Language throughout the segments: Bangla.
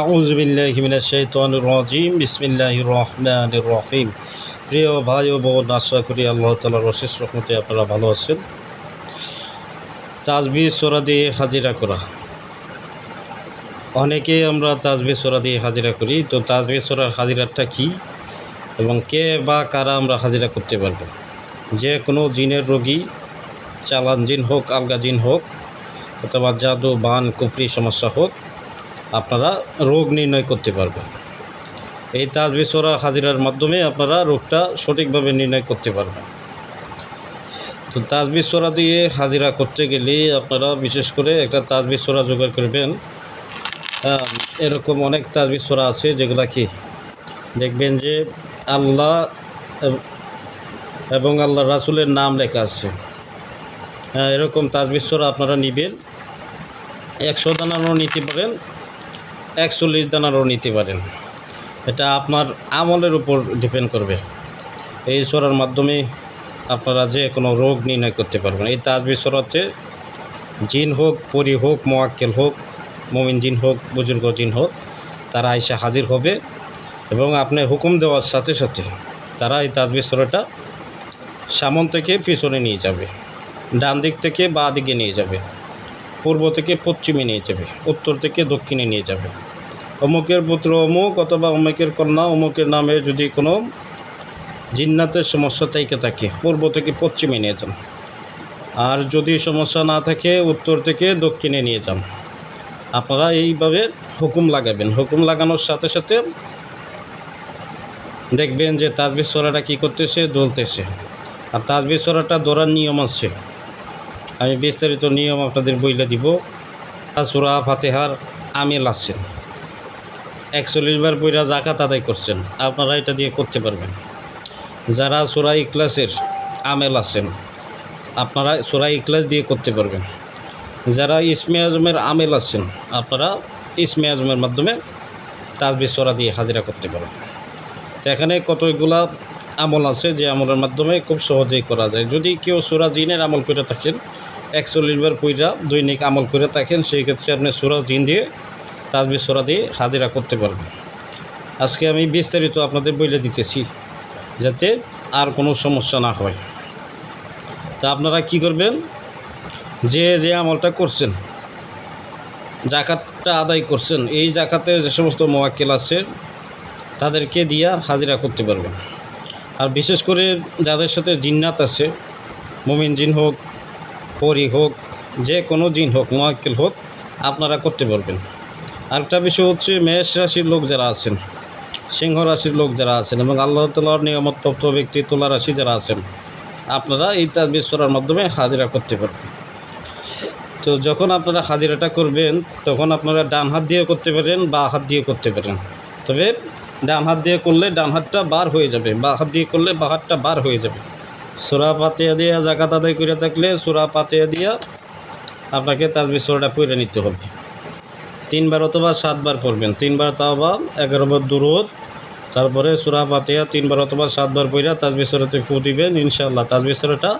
আউজ বিসমিল্লাহ রহমান রহিম। প্রিয় ভাই ও বোন, আশা করি আল্লাহ তালার অশেষ রহমতে আপনারা ভালো আছেন। তাজবি সোরা দিয়ে হাজিরা করা। অনেকে আমরা তাজবি সোরা দিয়ে হাজিরা করি, তো তাজবি সোরার হাজিরাটা কী এবং কে বা কারা আমরা হাজিরা করতে পারব? যে কোনো জিনের রোগী চালান জিন হোক আলগা জিন হোক, অথবা জাদু, বান কুপড়ি সমস্যা হোক আপনারা রোগ নির্ণয় করতে পারবেন। এই তাজবি সোরা হাজিরার মাধ্যমে আপনারা রোগটা সঠিকভাবে নির্ণয় করতে পারবেন। তো তাজবি সোরা দিয়ে হাজিরা করতে গেলে আপনারা বিশেষ করে একটা তাজবি সোরা জোগাড় করবেন। এরকম অনেক তাজবি সোরা আছে যেগুলা কি? দেখবেন যে আল্লাহ এবং আল্লাহ রাসুলের নাম লেখা আছে। এরকম তাজবি সোরা আপনারা নেবেন। একশো দানারও নিতে পারেন। একচল্লিশ দানারও নিতে পারেন। এটা আপনার আমলের উপর ডিপেন্ড করবে। এই সরার মাধ্যমে আপনারা যে কোনো রোগ নির্ণয় করতে পারবেন। এই তাজবি সোরাতে জিন হোক, পরি হোক, মোয়াক্কেল হোক, মমিন জিন হোক, বুজুর্গ জিন হোক, তারা এসে হাজির হবে এবং আপনার হুকুম দেওয়ার সাথে সাথে তারা এই তাজবি সোরাটা সামন থেকে পিছনে নিয়ে যাবে, ডান দিক থেকে বা দিকে নিয়ে যাবে, পূর্ব থেকে পশ্চিমে নিয়ে যাবে, উত্তর থেকে দক্ষিণে নিয়ে যাবে। অমুকের পুত্র অমুক অথবা অমুকের কন্যা, অমুকের নামে যদি কোনো জিন্নাতের সমস্যা থেকে থাকে, পূর্ব থেকে পশ্চিমে নিয়ে যান। আর যদি সমস্যা না থাকে, উত্তর থেকে দক্ষিণে নিয়ে যান। আপনারা এইভাবে হুকুম লাগাবেন। হুকুম লাগানোর সাথে সাথে দেখবেন যে তাজবির সরাটা কী করতেছে? দলতেছে। আর তাজবির সরাটা ধরার নিয়ম আছে। আমি বিস্তারিত নিয়ম আপনাদের বইলে দিব। সুরা ফাতেহার আমিল আসছেন একচল্লিশ বার বইরা জাকাত আদায় করছেন, আপনারা এটা দিয়ে করতে পারবেন। যারা সুরা ইকলাসের আমেল আছেন, আপনারা সুরা ইকলাস দিয়ে করতে পারবেন। যারা ইসমে আজমের আমেল আছেন, আপনারা ইসমে আজমের মাধ্যমে তাজবি সোরা দিয়ে হাজিরা করতে পারবেন। তো এখানে কতগুলা আমল আছে, যে আমলের মাধ্যমে খুব সহজেই করা যায়। যদি কেউ সুরা জিনের আমল করে থাকেন, একচল্লিশ বার পইরা দৈনিক আমল করে থাকেন, সেই ক্ষেত্রে আপনি সুরা জিন দিয়ে তাজবি সোরা দিয়ে হাজিরা করতে পারবেন আজকে আমি বিস্তারিত আপনাদের বলে দিতেছি যাতে আর কোনো সমস্যা না হয়। তা আপনারা কি করবেন? যে যে আমলটা করছেন, জাকাতটা আদায় করছেন, এই জাকাতের যে সমস্ত মোয়াক্কেল আছে, তাদেরকে দিয়া হাজিরা করতে পারবেন। আর বিশেষ করে যাদের সাথে জিন্নাত আছে, মুমিন জিন হোক, পরি হোক, যে কোনো জিন হোক, মোয়াক্কেল হোক, আপনারা করতে পারবেন। আরেকটা বিষয় হচ্ছে মেষ রাশির লোক যারা আছেন, সিংহ রাশির লোক যারা আছেন এবং আল্লাহ তালার নিয়ামতপ্রাপ্ত ব্যক্তি, তোলা রাশি যারা আছেন, আপনারা এই তাজবিজ করার মাধ্যমে হাজিরা করতে পারবেন। তো যখন আপনারা হাজিরাটা করবেন, তখন আপনারা ডান হাত দিয়ে করতে পারেন, বা হাত দিয়ে করতে পারেন। তবে ডান হাত দিয়ে করলে ডান হাতটা বার হয়ে যাবে, বা হাত দিয়ে করলে বা হাতটা বার হয়ে যাবে। সোরা পাতিয়া দিয়ে জাকাত আদায় করে থাকলে সোরা পাতিয়া দিয়া আপনাকে তাজবিজ সোরাটা পড়ে নিতে হবে। তিনবার অথবা সাতবার পড়বেন। তিনবার তাও বা এগারোবার দুরুদ, তারপরে সুরা পাতিয়া তিনবার অথবা সাতবার পইরা তাজবি সরাতে ফু দিবেন, ইনশাআল্লাহ তাজবি সরাটা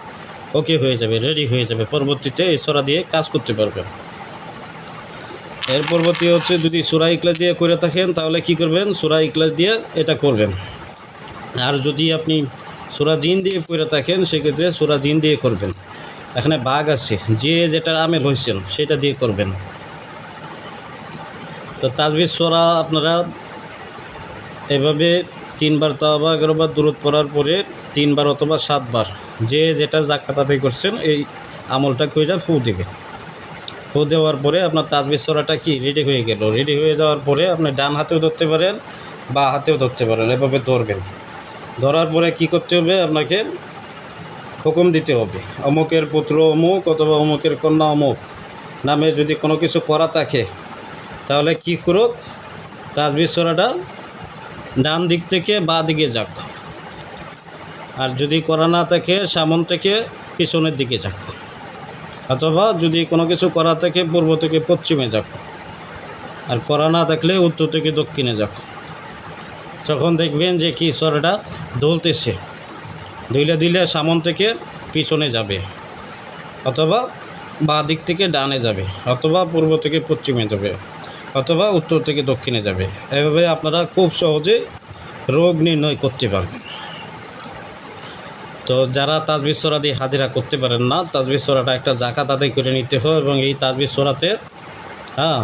ওকে হয়ে যাবে রেডি হয়ে যাবে। পরবর্তীতে এই সরা দিয়ে কাজ করতে পারবেন। এর পরবর্তী হচ্ছে যদি সুরা ইকলাস দিয়ে করে থাকেন, তাহলে কি করবেন? সুরা ইকলাস দিয়ে এটা করবেন। আর যদি আপনি সুরা জিন দিয়ে করে থাকেন, সেক্ষেত্রে সুরা জিন দিয়ে করবেন। এখানে বাঘ আছে, যে যেটা আমেল হয়েছেন সেটা দিয়ে করবেন। তো তাজবির সোরা আপনারা এভাবে তিনবার তাওবা এগারোবার দূরত পড়ার পরে তিনবার অথবা সাতবার যে যেটা আদায় করছেন, এই আমলটা কইরা ফু দেবে ফু দেওয়ার পরে আপনার তাজবির সোরাটা কি? রেডি হয়ে গেল। রেডি হয়ে যাওয়ার পরে আপনি ডান হাতেও ধরতে পারেন, বা হাতেও ধরতে পারেন, এভাবে ধরবেন। ধরার পরে কি করতে হবে? আপনাকে হুকুম দিতে হবে। অমুকের পুত্র অমুক অথবা অমুকের কন্যা অমুক। নামে যদি কোনো কিছু করা থাকে তাহলে কি করুক, তাজবির সোরাটা ডান দিক থেকে বা দিকে যাক। আর যদি করা না থাকে, সামন থেকে পিছনের দিকে যাক। অথবা যদি কোনো কিছু করা থাকে, পূর্ব থেকে পশ্চিমে যাক। আর করা না থাকলে উত্তর থেকে দক্ষিণে যাক। তখন দেখবেন যে কি সরাটা দলতেছে। দুইলে দিলে সামন থেকে পিছনে যাবে। অথবা বা দিক থেকে ডানে যাবে। অথবা পূর্ব থেকে পশ্চিমে যাবে। অথবা উত্তর থেকে দক্ষিণে যাবে। এভাবে আপনারা খুব সহজে রোগ নির্ণয় করতে পারবেন। তো যারা তাজবির সোরা দিয়ে হাজিরা করতে পারেন না, তাজবির সোরাটা একটা জাকাত আদায় করে নিতে হয় এবং এই তাজবির সোরাতে হ্যাঁ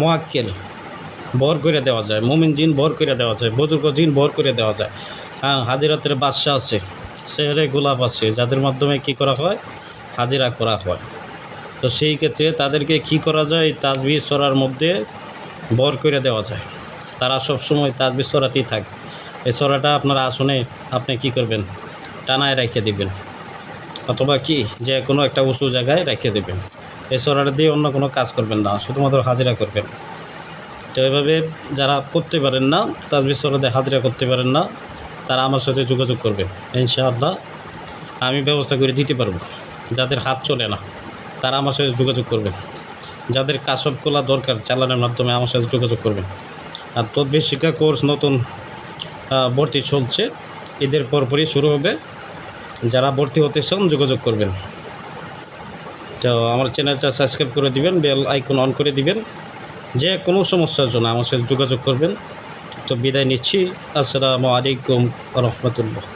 মোয়াক্কেল ভর করে দেওয়া যায়, মোমিন জিন ভর করে দেওয়া যায়, বুজুর্গ জিন ভর করে দেওয়া যায়। হ্যাঁ হাজিরাতের বাদশা আছে সেহরে গোলাপ আছে, যাদের মাধ্যমে কি করা হয়? হাজিরা করা হয়। তো সেই ক্ষেত্রে তাদেরকে কি করা যায়? এই তাজবির সরার মধ্যে ভর করে দেওয়া যায়। তারা সব সময় তাজবির সরাতেই থাকে। এই সরাটা আপনার আসনে আপনি কি করবেন? টানায় রেখে দিবেন। অথবা কি? যে কোনো একটা উঁচু জায়গায় রেখে দেবেন। এই সরাটা দিয়ে অন্য কোনো কাজ করবেন না, শুধুমাত্র হাজিরা করবেন। তো এভাবে যারা করতে পারেন না তাজবির সরাতে হাজিরা করতে পারেন না, তারা আমার সাথে যোগাযোগ করবেন। ইনশাআল্লাহ আমি ব্যবস্থা করে দিতে পারব, যাদের হাত চলে না। তারা আমার সাথে যোগাযোগ করবেন যাদের কাসব খোলা দরকার চালানোর মাধ্যমে আমার সাথে যোগাযোগ করবেন আর তদ্বির শিক্ষা কোর্স নতুন ভর্তি চলছে। ঈদের পরপরই শুরু হবে। যারা ভর্তি হতে চান যোগাযোগ করবেন। তো আমার চ্যানেলটা সাবস্ক্রাইব করে দিবেন, বেল আইকন অন করে দিবেন। যে কোনো সমস্যার জন্য আমার সাথে যোগাযোগ করবেন। তো বিদায় নিচ্ছি। আসসালামু আলাইকুম রহমতুল্লাহ।